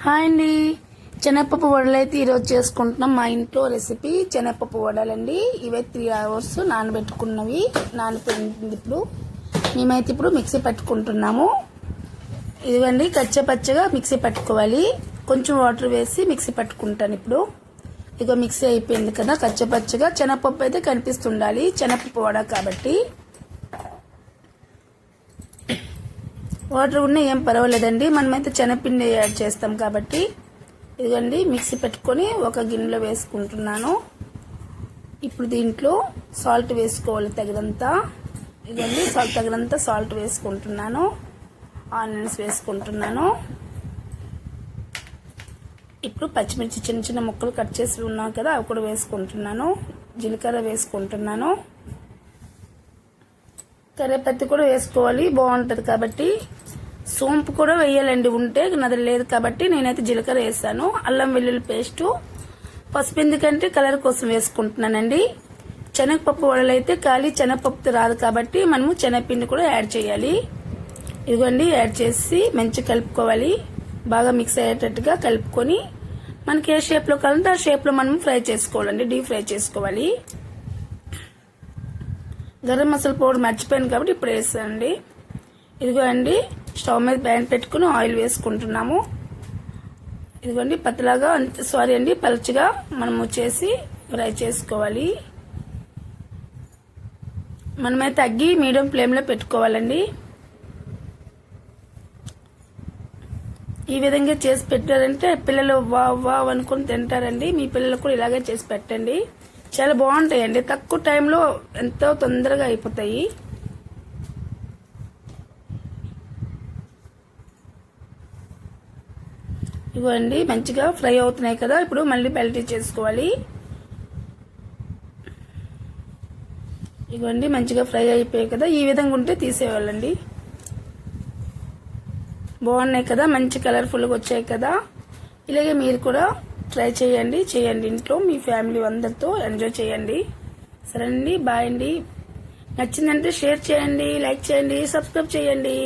Hi అండి. శనగపప్పు వడలు అయితే ఈరోజు చేసుకుంటున్నాం. మా ఇంట్లో రెసిపీ శనగపప్పు వడలండి. ఇవే త్రీ అవర్స్ నానబెట్టుకున్నవి. నానిపోయింది ఇప్పుడు. మేమైతే ఇప్పుడు మిక్సీ పట్టుకుంటున్నాము. ఇదిగండి కచ్చా పచ్చగా మిక్సీ పట్టుకోవాలి. కొంచెం వాటర్ వేసి మిక్సీ పట్టుకుంటాను ఇప్పుడు. ఇక మిక్సీ అయిపోయింది కదా. కచ్చపచ్చగా శనగపప్పు అయితే కనిపిస్తుండాలి. శనగపప్పు వడ కాబట్టి. వాటర్ ఉన్నా ఏం పర్వాలేదండి. మనమైతే శనగపిండి యాడ్ చేస్తాం కాబట్టి ఇదిగోండి మిక్సీ పెట్టుకొని ఒక గిన్నెలో వేసుకుంటున్నాను. ఇప్పుడు దీంట్లో సాల్ట్ వేసుకోవాలి తగినంత. ఇదిగోండి సాల్ట్ తగినంత సాల్ట్ వేసుకుంటున్నాను. ఆనియన్స్ వేసుకుంటున్నాను. ఇప్పుడు పచ్చిమిర్చి చిన్న చిన్న ముక్కలు కట్ చేసి ఉన్నాం కదా అవి కూడా వేసుకుంటున్నాను. జీలకర్ర వేసుకుంటున్నాను. కరివేపత్తి కూడా వేసుకోవాలి బాగుంటుంది కాబట్టి సోంపు కూడా వేయాలండి. ఉంటే నది లేదు కాబట్టి నేనైతే జీలకర్ర వేసాను. అల్లం వెల్లుల్లి పేస్టు. పసుపు ఎందుకంటే కలర్ కోసం వేసుకుంటున్నానండి. శనగపప్పు వడలు అయితే ఖాళీ శనగపప్పు రాదు కాబట్టి మనము శనగపిండి కూడా యాడ్ చేయాలి. ఇదిగోండి యాడ్ చేసి మంచి కలుపుకోవాలి. బాగా మిక్స్ అయ్యేటట్టుగా కలుపుకొని మనకి ఏ షేప్లో కావాలంటే ఆ షేప్లో మనం ఫ్రై చేసుకోవాలండి. డీప్ ఫ్రై చేసుకోవాలి. గరం మసాలా పౌడర్ మర్చిపోయాను కాబట్టి ఇప్పుడు వేసానండి. ఇదిగో అండి స్టవ్ మీద ప్యాన్ పెట్టుకుని ఆయిల్ వేసుకుంటున్నాము. ఇదిగోండి పతలాగా సారీ అండి పలుచగా మనము చేసి ఫ్రై చేసుకోవాలి. మనమే తగ్గి మీడియం ఫ్లేమ్లో పెట్టుకోవాలండి. ఈ విధంగా చేసి పెట్టారంటే పిల్లలు వా వావ్ అనుకుని తింటారండి. మీ పిల్లలు కూడా ఇలాగే చేసి పెట్టండి. చాలా బాగుంటాయండి. తక్కువ టైంలో ఎంతో తొందరగా అయిపోతాయి. ఇవ్వండి మంచిగా ఫ్రై అవుతున్నాయి కదా ఇప్పుడు మళ్ళీ పెల్టీ చేసుకోవాలి. ఇవ్వండి మంచిగా ఫ్రై అయిపోయాయి కదా ఈ విధంగా ఉంటే తీసేవాళ్ళండి. బాగున్నాయి కదా మంచి కలర్ఫుల్గా వచ్చాయి కదా. ఇలాగే మీరు కూడా ట్రై చేయండి చేయండి ఇంట్లో మీ ఫ్యామిలీ అందరితో ఎంజాయ్ చేయండి. సరే అండి బాయ్ అండి. నచ్చిందంటే షేర్ చేయండి లైక్ చేయండి సబ్స్క్రైబ్ చేయండి.